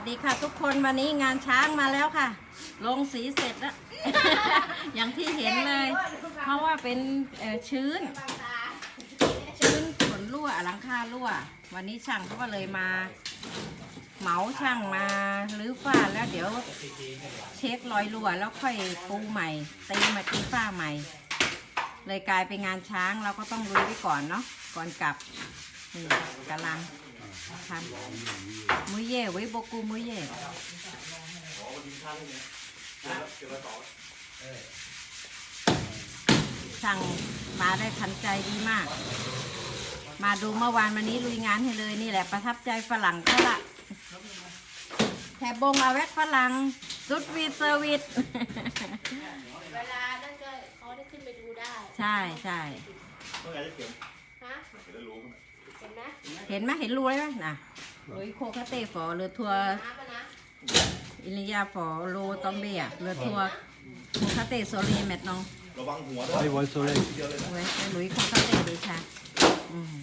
สวัสดีค่ะทุกคนวันนี้งานช้างมาแล้วค่ะ ลงสีเสร็จแล้ว อย่างที่เห็นเลย เพราะว่าเป็นชื้น ชื้นฝนรั่วหลังคารั่ว วันนี้ช่างเขาก็เลยมา เหมาช่างมารื้อฝ้าแล้วเดี๋ยวเช็ครอยรั่วแล้วค่อยปูใหม่ตีมาตีฝ้าใหม่ เลยกลายเป็นงานช้างเราก็ต้องลุยไปก่อนเนาะก่อนกลับนี่กำลัง ทำมุ้ยเย่ไว้โบกูมุ้ยเย่ช่างมาได้ทันใจดีมาก มาดูเมื่อวานวันนี้ลุยงานให้เลยนี่แหละประทับใจฝรั่งเขาละแถบบงเอาแวกฝรั่งสุดวีเซอร์วิสเวลานั่นก็เขาได้ขึ้นไปดูได้ ใช่ใช่เมื่อไงจะเขียนฮะเขียนแล้วรู้มั้ย เห็นไหมเห็นไหมเห็นรูเลยไหมน่ะลุยโคคาเต้ฝอเรือทัวร์น้ำอะนะอิลิยาฝอโลตอมเบียเรือทัวร์โคคาเต้โซลีแมทน้องระวังหัวด้วย Ah, il voit le soleil. เดียวเลยนะเว้ยไปลุยโคคาเต้ดีค่ะอืม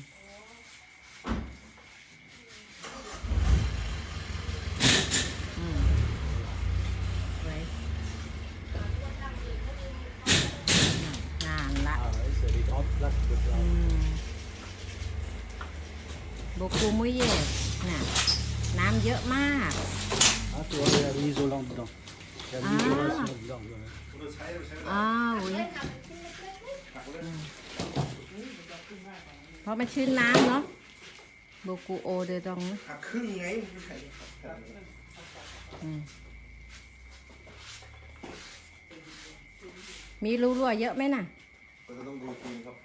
โบกูมุยเย่น่ะน้ำเยอะมาก Ah, tu vois, il y a l'isolant dedans. Il y a Ah. l'isolation dedans. ouais. คุณจะใช้ใช้เวลาอ้าวอุ๊ยทำเป็นชิ้นเล็กๆหักเลยเพราะมันชื้นน้ำเนาะโบกูโอเดดองนะหักครึ่งไงไม่ใช่หักอืมมีรูรั่วเยอะไหมน่ะเราจะต้องดูจริงครับ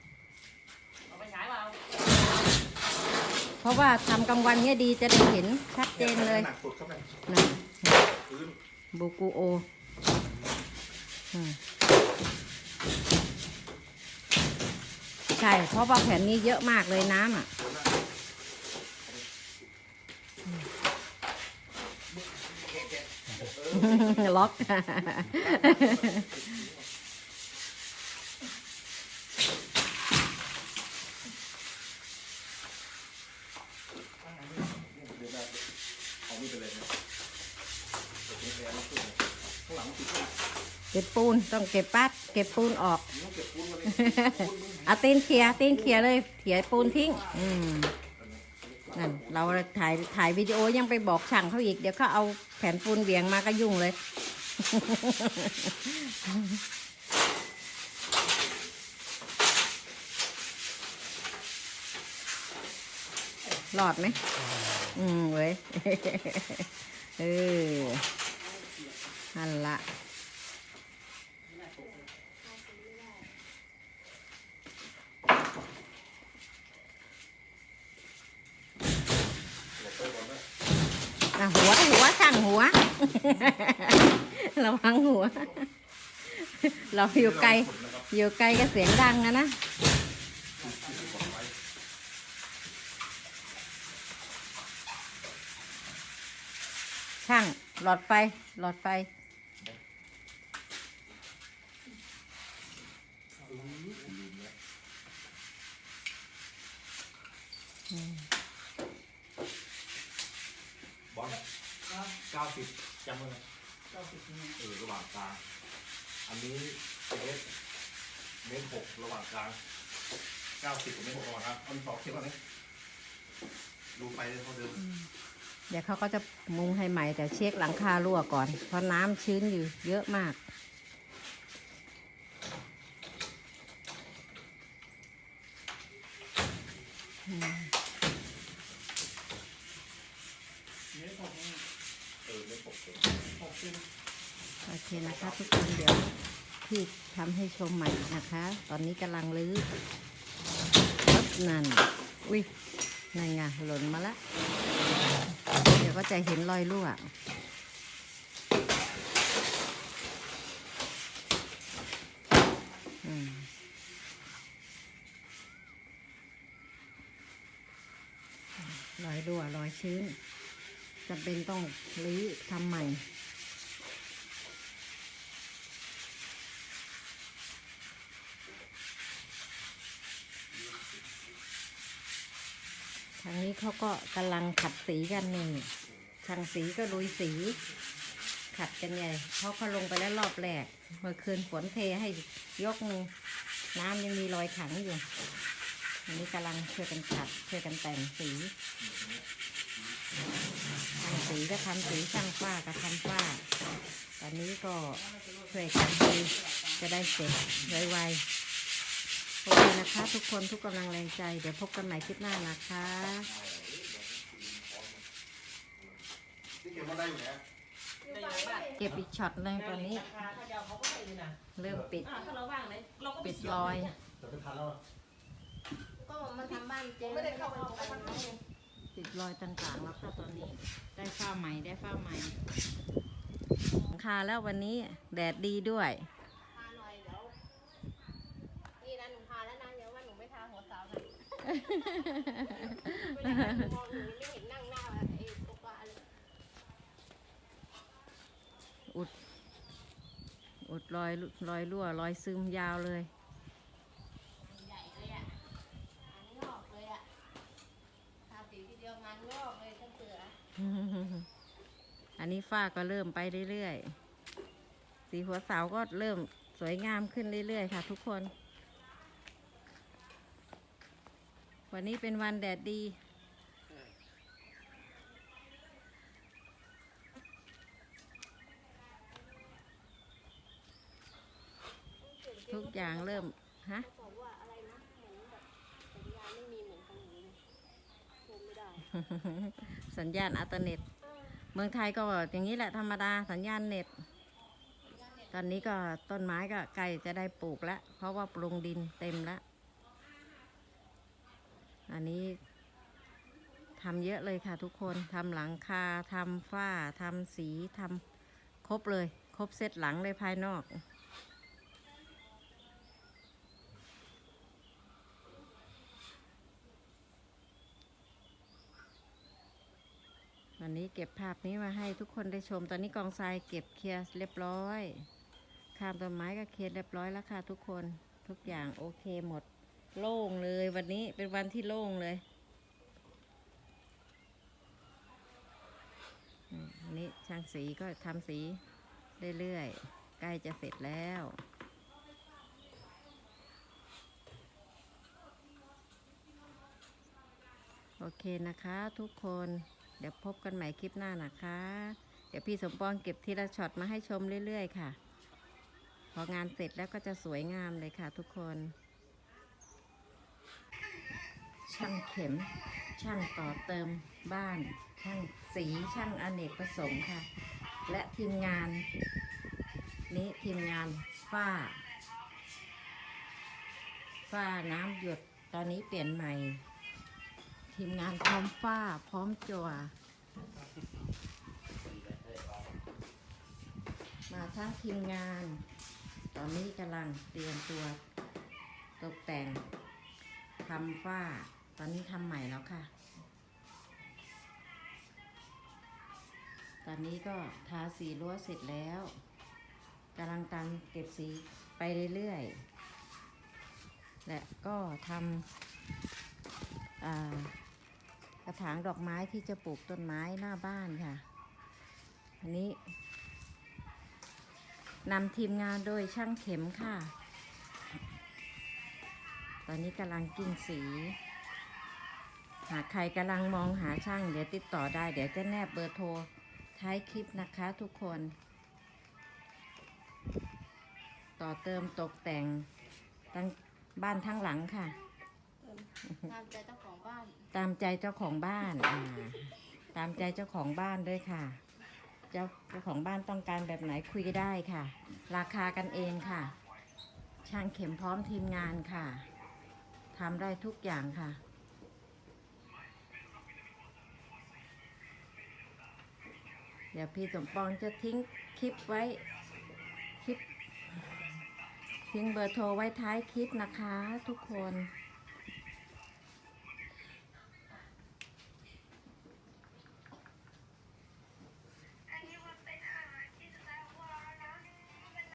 เพราะว่าทำกลางวันเนี่ยดีจะได้เห็นชัดเจนเลยหนักสุดครับเนี่ยนะพื้นโบกูโออืมใช่ เพราะว่าแผ่นนี้เยอะมากเลยน้ำอะ ล็อก เดี๋ยวได้ เอานี่ไปเลยนะเดี๋ยวนี้แพ้มาขึ้นข้างหลังมันติดข้างหลังเก็บปูนต้องเก็บปัดเก็บปูนออกต้องเก็บปูนมาเลยปูนมึงเอาตีนเขียตีนเขียเลยเขียปูนทิ้ง อืมนั่นเราถ่ายถ่ายวิดีโอยังไปบอกช่างเขาอีก เดี๋ยวเขาเอาแผ่นปูนเหวียงมาก็ยุ่งเลย หลอดไหม อืมเว้ย เออนั่นละอะหัวหัวช่างหัว ระวังหัว เราอยู่ไกล อยู่ไกลก็เสียงดังนะนะ ช่างหลอดไฟหลอดไฟบอลเก้าสิบจำไว้ไหมเก้าสิบเออระหว่างกลาง อันนี้เมตรเมตรหกระหว่างกลางเก้าสิบกับเมตรหกระหว่างกลางมันสองเข็มอะไรดูไปเลยเขาเดิน เดี๋ยวเขาก็จะมุงให้ใหม่แต่เช็คหลังคารั่วก่อน เพราะน้ำชื้นอยู่เยอะมากโอเคนะคะทุกคนเดี๋ยวพี่ทำให้ชมใหม่นะคะ ตอนนี้กำลังรื้อปึ๊บนั่น อุ้ยนั่นไงหล่นมาละเดี๋ ยวก็จะเห็นรอยรั่วรอยรั่วรอยชื้นจำเป็นต้องรื้อทำใหม่ทางนี้เขาก็กำลังขัดสีกันนี่ ช่างสีก็ลุยสี ขัดกันใหญ่เพราะเขาลงไปแล้วรอบแรก เมื่อคืนฝนเทให้ยกหนึ่งน้ำยังมีรอยขังอยู่อันนี้กำลังช่วยกันขัดช่วยกันแต่งสีช่างสีก็ทำสีช่างฝ้าก็ทำฝ้า ตอนนี้ก็ช่วยกันดีจะได้เสร็จไวๆโอเคนะคะ ทุกคนทุกกำลังแรงใจ เดี๋ยวพบกันใหม่คลิปหน้านะคะ นี่เก็บมาได้อยู่แล้วเก็บอีกช็อตหนึงตอนนี้ ราคาถ้าเอาเขาก็ให้เลยนะเริ่มปิด อ่าถ้าเราว่างเลยเราก็ไปปิดเสียรอย แต่ไม่ทันแล้วอะก็มันทำบ้านเจ๊ไม่ได้เข้าไปตเองไปกันทำให้ติดรอยต่างๆแล้วค่ะตอนนี้ ได้ฝ้าใหม่ได้ฝ้าใหม่หลังคาแล้ววันนี้แดดดีด้วย พาหน่อยเดี๋ยวนี่นะหนูพาแล้วนะเดี๋ยวว่าหนูไม่ทาหัวสาวนะไม่ได้หนูมองหนูไม่เห็นนั่งหน้าไอ้ตุ๊กตาเลย อุด อุดรอยรอยรั่วรอยซึมยาวเลยใหญ่เลยอะงานงอกเลยอะทาสีทีเดียวงานงอกเลยทั้งเสืออันนี้ฝ้าก็เริ่มไปเรื่อยๆ สีหัวเสาก็เริ่มสวยงามขึ้นเรื่อยๆ ค่ะ ทุกคน วันนี้เป็นวันแดดดี ทุกอย่างเริ่มฮะเขาบอกว่าอะไรนะเหมือนแบบสัญญาณไม่มีเหมือนของหนูเลยโทรไม่ได้ สัญญาณอัลเทอร์เน็ตเออเมืองไทยก็อย่างนี้แหละธรรมดาสัญญาณเน็ต ตอนนี้ก็ต้นไม้ก็ใกล้จะได้ปลูกแล้ว เพราะว่าปรุงดินเต็มแล้ว อันนี้ทำเยอะเลยค่ะทุกคนทำหลังคาทำฝ้าทำสีทำครบเลย ครบเซตหลังเลยภายนอก วันนี้เก็บภาพนี้มาให้ทุกคนได้ชม ตอนนี้กองทรายเก็บเคลียร์เรียบร้อยข้ามต้นไม้ก็เคลียร์เรียบร้อยแล้วค่ะทุกคนทุกอย่างโอเคหมด โล่งเลยวันนี้เป็นวันที่โล่งเลยนนี้ช่างสีก็ทำสีเรื่อยๆใกล้จะเสร็จแล้วโอเคนะคะทุกคน เดี๋ยวพบกันใหม่คลิปหน้านะคะ เดี๋ยวพี่สมปองเก็บทีละช็อตมาให้ชมเรื่อยๆค่ะ พองานเสร็จแล้วก็จะสวยงามเลยค่ะทุกคน ช่างเข็ม ช่างต่อเติมบ้าน ช่างสีช่างอเนกประสงค์ค่ะ และทีมงาน นี้ทีมงานฝ้า ฝ้าน้ำหยดตอนนี้เปลี่ยนใหม่ ทีมงานพร้อมฝ้าพร้อมจัว มาทั้งทีมงาน ตอนนี้กำลังเตรียมตัวตกแต่งทำฝ้า ตอนนี้ทำใหม่แล้วค่ะ ตอนนี้ก็ทาสีรั้วเสร็จแล้วกำลังตามเก็บสีไปเรื่อยๆ และก็ทำอ่า กระถางดอกไม้ที่จะปลูกต้นไม้หน้าบ้านค่ะ อันนี้นำทีมงานโดยช่างเข็มค่ะ ตอนนี้กำลังกิ้งสี หากใครกำลังมองหาช่าง เดี๋ยวติดต่อได้ เดี๋ยวจะแนบเบอร์โทรท้ายคลิปนะคะทุกคน ต่อเติมตกแต่งทั้งบ้านทั้งหลังค่ะตามใจเจ้าของ บ้านตามใจเจ้าของบ้านอ่าตามใจเจ้าของบ้านด้วยค่ะ เจ้าเจ้าของบ้านต้องการแบบไหนคุยได้ค่ะ ราคากันเองค่ะ ช่างเข็มพร้อมทีมงานค่ะทำได้ทุกอย่างค่ะ เดี๋ยวพี่สมปองจะทิ้งคลิปไว้คลิปทิ้งเบอร์โทรไว้ท้ายคลิปนะคะทุกคน